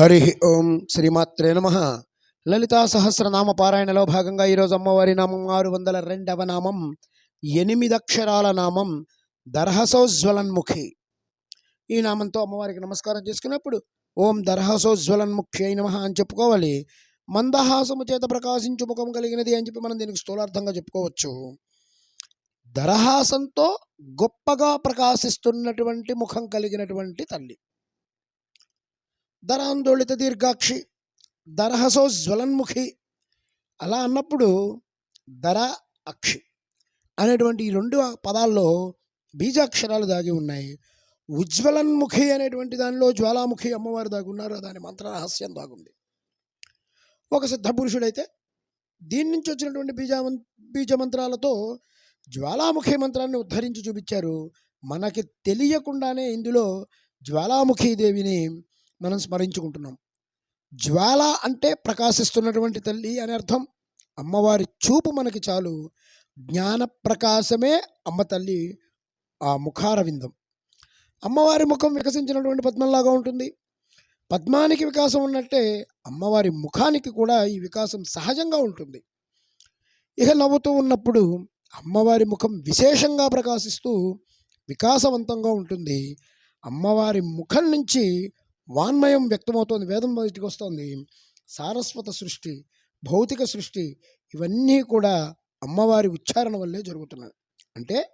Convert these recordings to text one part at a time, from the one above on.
హరి ఓం శ్రీమాత్రే నమ. లలితా సహస్రనామ పారాయణలో భాగంగా ఈరోజు అమ్మవారి నామం ఆరు వందల రెండవ నామం ఎనిమిది అక్షరాల నామం దర్హసోజ్వలన్ముఖి. ఈ నామంతో అమ్మవారికి నమస్కారం చేసుకున్నప్పుడు ఓం దర్హసోజ్వలన్ముఖి అయిన నమ అని చెప్పుకోవాలి. మందహాసము చేత ప్రకాశించు ముఖం కలిగినది అని చెప్పి మనం దీనికి స్థూలార్థంగా చెప్పుకోవచ్చు. దరహాసంతో గొప్పగా ప్రకాశిస్తున్నటువంటి ముఖం కలిగినటువంటి తల్లి. దరాందోళిత దీర్ఘాక్షి దరహసో జ్వలన్ముఖి అలా అన్నప్పుడు దర అక్షి అనేటువంటి ఈ రెండు పదాల్లో బీజాక్షరాలు దాగి ఉన్నాయి. ఉజ్వలన్ముఖి అనేటువంటి దానిలో జ్వాలాముఖి అమ్మవారు దాగి ఉన్నారు. దాని మంత్ర రహస్యం దాగుంది. ఒక సిద్ధ పురుషుడైతే దీని నుంచి వచ్చినటువంటి బీజామం బీజ మంత్రాలతో జ్వాలాముఖి మంత్రాన్ని ఉద్ధరించి చూపించారు. మనకి తెలియకుండానే ఇందులో జ్వాలాముఖి దేవిని మనం స్మరించుకుంటున్నాం. జ్వాల అంటే ప్రకాశిస్తున్నటువంటి తల్లి అని అర్థం. అమ్మవారి చూపు మనకి చాలు. జ్ఞాన ప్రకాశమే అమ్మ తల్లి ఆ ముఖారవిందం. అమ్మవారి ముఖం వికసించినటువంటి పద్మంలాగా ఉంటుంది. పద్మానికి వికాసం ఉన్నట్టే అమ్మవారి ముఖానికి కూడా ఈ వికాసం సహజంగా ఉంటుంది. ఇక నవ్వుతూ ఉన్నప్పుడు అమ్మవారి ముఖం విశేషంగా ప్రకాశిస్తూ వికాసవంతంగా ఉంటుంది. అమ్మవారి ముఖం నుంచి వాన్మయం వ్యక్తమవుతోంది వేదం బయటికి వస్తుంది. సారస్వత సృష్టి భౌతిక సృష్టి ఇవన్నీ కూడా అమ్మవారి ఉచ్చారణ వల్లే జరుగుతున్నాయి. అంటే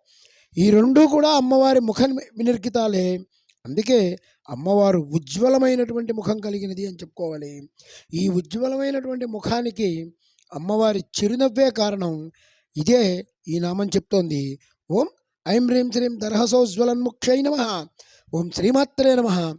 ఈ రెండూ కూడా అమ్మవారి ముఖ వినిర్కితాలే అందుకే అమ్మవారు ఉజ్వలమైనటువంటి ముఖం కలిగినది అని చెప్పుకోవాలి. ఈ ఉజ్వలమైనటువంటి ముఖానికి అమ్మవారి చిరునవ్వే కారణం ఇదే ఈ నామం చెప్తోంది. ఓం ఐం హ్రీం శ్రీం దర్హసోజ్వలన్ముక్షై నమ. ఓం శ్రీమాత్రే నమ.